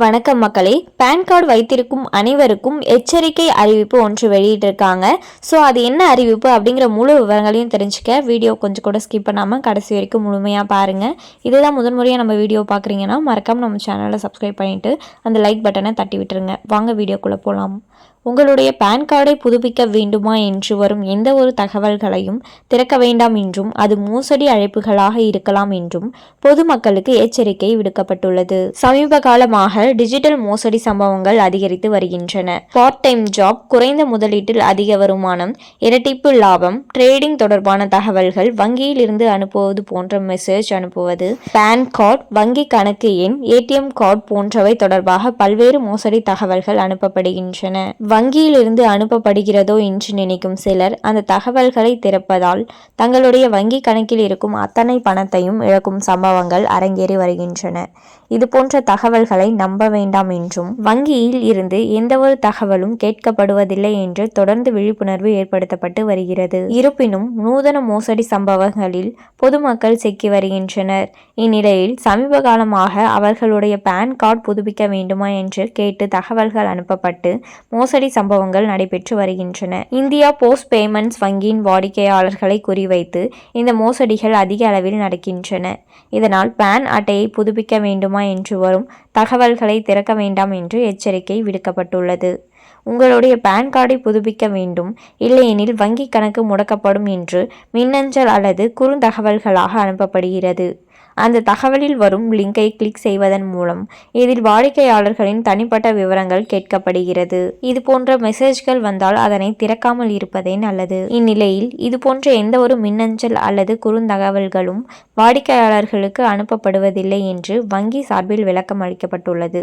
வணக்கம் மக்களே. Pan card வைத்திருக்கும் அனைவருக்கும் எச்சரிக்கை அறிவிப்பு ஒன்று வெளியிட்டிருக்காங்க. ஸோ அது என்ன அறிவிப்பு அப்படிங்கிற முழு விவரங்களையும் தெரிஞ்சுக்க வீடியோ கொஞ்சம் கூட ஸ்கிப் பண்ணாமல் கடைசி வரைக்கும் முழுமையாக பாருங்கள் இதுதான் முதன்முறையாக நம்ம வீடியோ பார்க்குறீங்கன்னா மறக்காமல் நம்ம சேனலை சப்ஸ்கிரைப் பண்ணிவிட்டு அந்த லைக் பட்டனை தட்டி விட்டுருங்க. வாங்க வீடியோக்குள்ளே போகலாம் உங்களுடைய பேன் கார்டை புதுப்பிக்க வேண்டுமா என்று வரும் எந்த ஒரு தகவல்களையும் திறக்க வேண்டாம் என்றும் அது மோசடி அழைப்புகளாக இருக்கலாம் என்றும் பொதுமக்களுக்கு எச்சரிக்கை விடுக்கப்பட்டுள்ளது. சமீப காலமாக டிஜிட்டல் மோசடி சம்பவங்கள் அதிகரித்து வருகின்றன. பார்ட் டைம் ஜாப் குறைந்த முதலீட்டில் அதிக வருமானம் இரட்டிப்பு லாபம் ட்ரேடிங் தொடர்பான தகவல்கள் வங்கியில் இருந்து அனுப்புவது போன்ற மெசேஜ் அனுப்புவது பேன் கார்டு வங்கி கணக்கு எண் ஏடிஎம் கார்டு போன்றவை தொடர்பாக பல்வேறு மோசடி தகவல்கள் அனுப்பப்படுகின்றன. வங்கியிலிருந்து அனுப்பப்படுகிறதோ என்று நினைக்கும் சிலர் அந்த தகவல்களை திறப்பதால் தங்களுடைய வங்கி கணக்கில் இருக்கும் அத்தனை பணத்தையும் இழக்கும் சம்பவங்கள் அரங்கேறி வருகின்றன. இது போன்ற தகவல்களை நம்ப வேண்டாம் என்றும் வங்கியில் இருந்து எந்தவொரு தகவலும் கேட்கப்படுவதில்லை என்று தொடர்ந்து விழிப்புணர்வு ஏற்படுத்தப்பட்டு வருகிறது. இருப்பினும் நூதன மோசடி சம்பவங்களில் பொதுமக்கள் சிக்கி வருகின்றனர். இந்நிலையில் சமீப காலமாக அவர்களுடைய பேன் கார்டு புதுப்பிக்க வேண்டுமா என்று கேட்டு தகவல்கள் அனுப்பப்பட்டு மோசடி சம்பவங்கள் நடைபெற்று வருகின்றன. இந்தியா போஸ்ட் பேமெண்ட்ஸ் வங்கியின் வாடிக்கையாளர்களை குறிவைத்து இந்த மோசடிகள் அதிக அளவில் நடக்கின்றன. இதனால் பேன் அட்டையை புதுப்பிக்க வேண்டுமா என்று வரும் தகவல்களை திறக்க வேண்டாம் என்று எச்சரிக்கை விடுக்கப்பட்டுள்ளது. உங்களுடைய பேன் கார்டை புதுப்பிக்க வேண்டும். இல்லையெனில் வங்கி கணக்கு முடக்கப்படும் என்று மின்னஞ்சல் அல்லது குறுந்தகவல்களாக அனுப்பப்படுகிறது. அந்த தகவலில் வரும் லிங்கை கிளிக் செய்வதன் மூலம் இதில் வாடிக்கையாளர்களின் தனிப்பட்ட விவரங்கள் கேட்கப்படுகிறது. இது போன்ற மெசேஜ்கள் வந்தால் அதனை திறக்காமல் இருப்பதே நல்லது. இந்நிலையில் இது போன்ற எந்த ஒரு மின்னஞ்சல் அல்லது குறுந்தகவல்களும் வாடிக்கையாளர்களுக்கு அனுப்பப்படுவதில்லை என்று வங்கி சார்பில் விளக்கம் அளிக்கப்பட்டுள்ளது.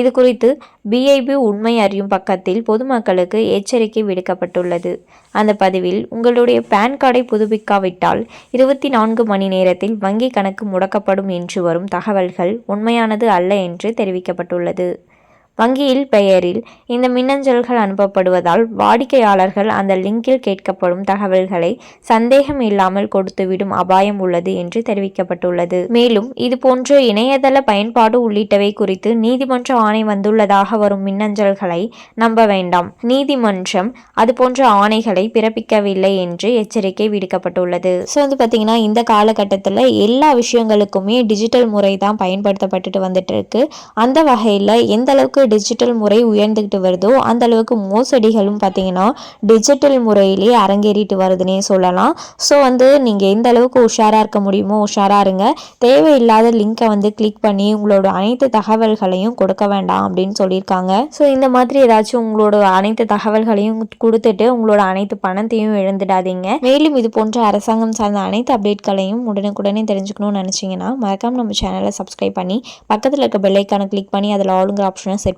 இது குறித்து பிஐபி உண்மை அறியும் பக்கத்தில் பொதுமக்களுக்கு எச்சரிக்கை விடுக்கப்பட்டுள்ளது. அந்த பதிவில் உங்களுடைய பேன் கார்டை புதுப்பிக்காவிட்டால் இருபத்தி நான்கு மணி நேரத்தில் வங்கி கணக்கு முடக்கப்படும் என்று வரும் தகவல்கள் உண்மையானது அல்ல என்று தெரிவிக்கப்பட்டுள்ளது. வங்கியில் பெயரில் இந்த மின்னஞ்சல்கள் அனுப்பப்படுவதால் வாடிக்கையாளர்கள் அந்த லிங்கில் கேட்கப்படும் தகவல்களை சந்தேகம் இல்லாமல் கொடுத்துவிடும் அபாயம் உள்ளது என்று தெரிவிக்கப்பட்டுள்ளது. மேலும் இதுபோன்ற இணையதள பயன்பாடு உள்ளிட்டவை குறித்து நீதிமன்ற ஆணை வந்துள்ளதாக வரும் மின்னஞ்சல்களை நம்ப வேண்டாம். நீதிமன்றம் அதுபோன்ற ஆணைகளை பிறப்பிக்கவில்லை என்று எச்சரிக்கை விடுக்கப்பட்டுள்ளது. ஸோ வந்து பார்த்தீங்கன்னா இந்த காலகட்டத்தில் எல்லா விஷயங்களுக்குமே டிஜிட்டல் முறை தான் பயன்படுத்தப்பட்டுட்டு வந்துட்டு இருக்கு. அந்த வகையில் எந்த அளவுக்கு டிஜிட்டல் முறை உயர்ந்துக்கிட்டு வருதோ அந்த அளவுக்கு மோசடிகளும் பார்த்தீங்கன்னா டிஜிட்டல் முறையிலே அரங்கேறிட்டு வருதுன்னே சொல்லலாம். ஸோ வந்து நீங்கள் எந்த அளவுக்கு உஷாராக இருக்க முடியுமோ உஷாராக இருங்க. தேவையில்லாத லிங்கை வந்து கிளிக் பண்ணி உங்களோட அனைத்து தகவல்களையும் கொடுக்க வேண்டாம் அப்படின்னு சொல்லியிருக்காங்க. ஸோ இந்த மாதிரி ஏதாச்சும் உங்களோட அனைத்து தகவல்களையும் கொடுத்துட்டு உங்களோட அனைத்து பணத்தையும் இழந்துடாதீங்க. மேலும் இது போன்ற அரசாங்கம் சார்ந்த அனைத்து அப்டேட்களையும் உடனுக்குடனே தெரிஞ்சுக்கணும்னு நினச்சிங்கன்னா மறக்காம நம்ம சேனலை சப்ஸ்கிரைப் பண்ணி பக்கத்தில் இருக்க பெல்லைக்கான கிளிக் பண்ணி அதில் ஆளுங்கிற ஆப்ஷனை செட்